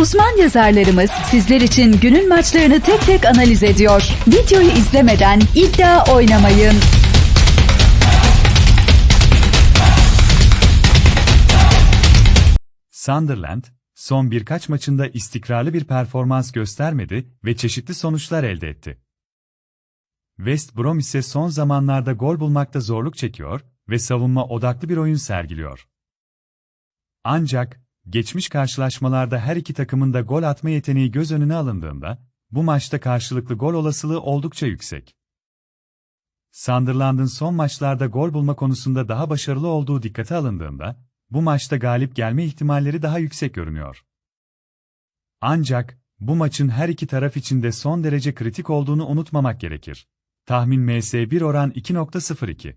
Uzman yazarlarımız sizler için günün maçlarını tek tek analiz ediyor. Videoyu izlemeden iddia oynamayın. Sunderland, son birkaç maçında istikrarlı bir performans göstermedi ve çeşitli sonuçlar elde etti. West Brom ise son zamanlarda gol bulmakta zorluk çekiyor ve savunma odaklı bir oyun sergiliyor. Ancak, geçmiş karşılaşmalarda her iki takımın da gol atma yeteneği göz önüne alındığında, bu maçta karşılıklı gol olasılığı oldukça yüksek. Sunderland'ın son maçlarda gol bulma konusunda daha başarılı olduğu dikkate alındığında, bu maçta galip gelme ihtimalleri daha yüksek görünüyor. Ancak, bu maçın her iki taraf için de son derece kritik olduğunu unutmamak gerekir. Tahmin MS1 oran 2.02.